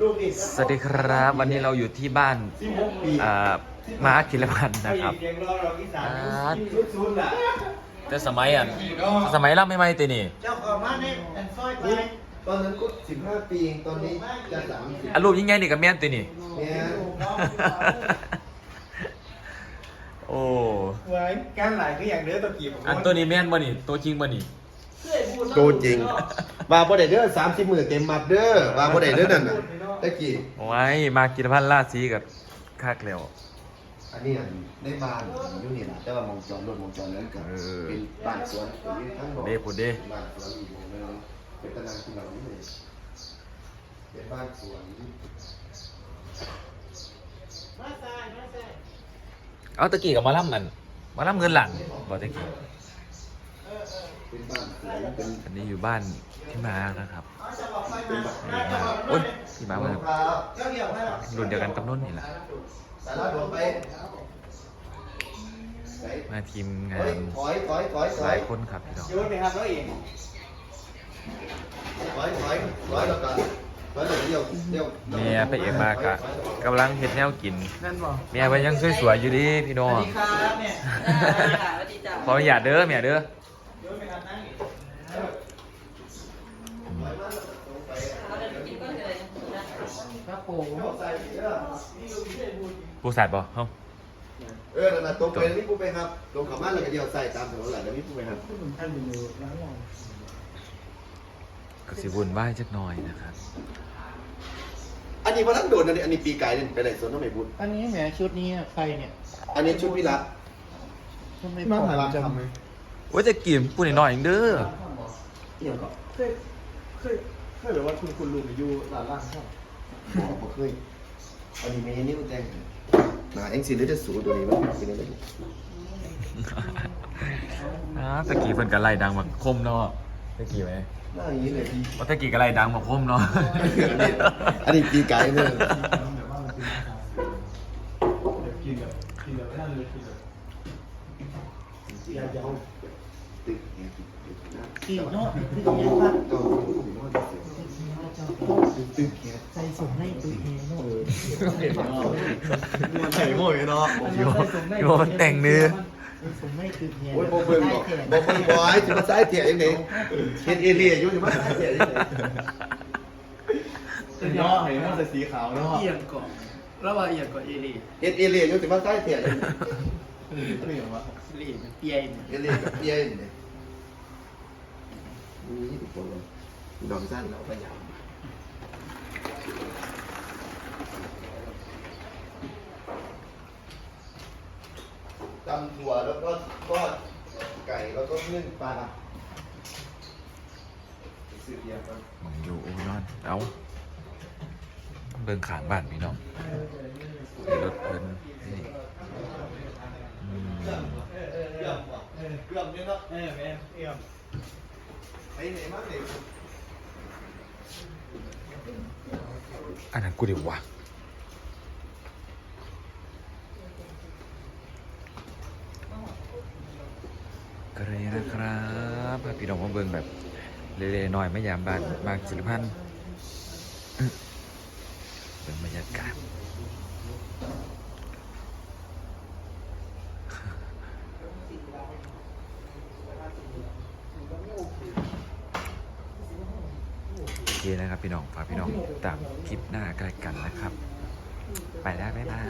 ลูกนี่สวัสดีครับ วันนี้เราอยู่ที่บ้านสิบหกปีอ่ามาร์คกิรพันธ์นะครับ เด็กรอเราที่สามอ่ารุ่นศูนย์ล่ะแต่สมัยอะสมัยเราไม่ไม่ตีนี่เจ้าของมาเนี่ยแต่ซอยไปตอนนั้นก็สิบห้าปีเองตอนนี้จะสามสิบอันรูปยิ่งใหญ่นี่กับแม่นตีนี่เนี่ยโอ้ไว้การหลายก็อย่างเด้อตะกี้ผมอันตัวนี้แม่นบ่นี่ตัวจริงบ่นี่ตัวจริงว่าบ่ได้เด้อสามสิบหมื่นเต็มมัดเด้อว่าบ่ได้เด้อนั่นน่ะ ตะกี้ไว้มาร์คกิรพันธ์ล่าสีกับคากแล้ว อันนี้อันในบ้านอยู่นี่ล่ะแต่ว่ามองจรรถมองจรนั้นก็เออเป็นบ้านสวนอยู่ทั้งบ่เด้พูดเด้ บ้านสวนอีกหมู่หนึงเป็นตารางที่เรานี่เลยเป็นบ้านสวนเอาตะกี้กับมาล่ำมันมาล่ำเงินหลังบอกตะกี้ เป็นบ้านสวนเป็นอันนี้อยู่บ้านพี่มาร์คนะครับเป็นบ้านนี่มาร์คโอ้ยพี่มาร์คมันครับเจ้าเดี่ยวให้หรอรุ่นเดียวกันกับนุ่นนี่แหละสาระโดนไปไหนมาทีมงาเฮ้ยนถอยถอยถอยถหอลายยคนครับพี่น้องโยนไปครับแล้วเองถอยถอยถอยแล้วกันถอยแล้วเดียวเดียวเมียพระเอกมากะกำลังเฮ็ดแนวกินเมียไปยังสวยๆอยู่ดิพี่น้องครับเนี่ยขออนุญาตเด้อเมียเด้อโยนไปครับนั่งอีกกูสัตว์บ่เฮ้าเออนั่นน่ะตรงไปนี่กูไปครับลงขามาแล้วก็เดียวใส่ตามถนนแหละแล้วนี่กูไปครับก็สิวุ่นวายจักหน่อยนะครับ อันนี้ว่าทั้งโดนอันนี้อันนี้ปีกายนี่ไปไหนสวนน้องไม่บุญอันนี้แหมชุดนี้อะใครเนี่ยอันนี้ชุดพี่รักทำไมผม จังว่าจะกินพูดหน่อยๆเด้อเดี๋ยวก็เคยเคยเคยแบบว่าคุณคุณลุงอยู่หลานล่างครับบอกบ่เคยอันนี้มีนิ้วแดงมาเอ็งสิหรือจะสูตัวนี้บ้างเป็นยังไงอ่าตะกี้เพิ่นก็ไล่ดังมาคมเนาะตะกี้ไหมหน้าอย่างนี้เลยว่าตะกี้ก็ไล่ดังมาคมเนาะอันนี้ปีกายเนี่ยกินแบบกินแบบนั่นเลยกินแบบ ตึกเนี่ยตึกนะสี่เนาะคือยังว่าก็ตึกเนี่ยใส่สมในตัวเองเนาะมันใส่หมดเลยเนาะโมพี่โมมันแต่งเนื้อสมในตัวเองโอ้ยบ่เบิ่งบอกบ่เบิ่งบอยสิมาซ้ายเตี่ยยังไงเฮ็ดเอเรียอยู่สิมาซ้ายเตี่ยยังไงย่อเห็นว่าจะสีขาวเนาะเอียงก่อนระหว่างเอียงก่อนเอเลี่เฮ็ดเอเรียอยู่สิมาซ้ายเตี่ยยังไง ไม่ย่างวะเลี่เปียนเอเรียกับเปียนี่นี่ทุกคนเลยดอกสั้นเราพยายามตำถั่วแล้วก็ทอดไก่แล้วก็นึ่งปลาสืบเดียวกันมองอยู่โอ้นอน เอาเบิ่งขางบ้านพี่น้องเดี๋ยวรถเพิ่นนี่อืม เกือบว่ะเกือบเนี่ยเนาะเออแม่เอี่ยมไปไหนมาไหนอันนั้นกูเดี๋ยววะก็เลยนะครับพาพี่น้องมาเบิ่งแบบเล่ๆหน่อยไม่ยามบ้านบางศิลพันธ์เป็นบรรยากาศ เคนะครับพี่น้องฝากพี่น้องตามคลิปหน้าใกล้กันนะครับ ไปแล้วบ๊ายบาย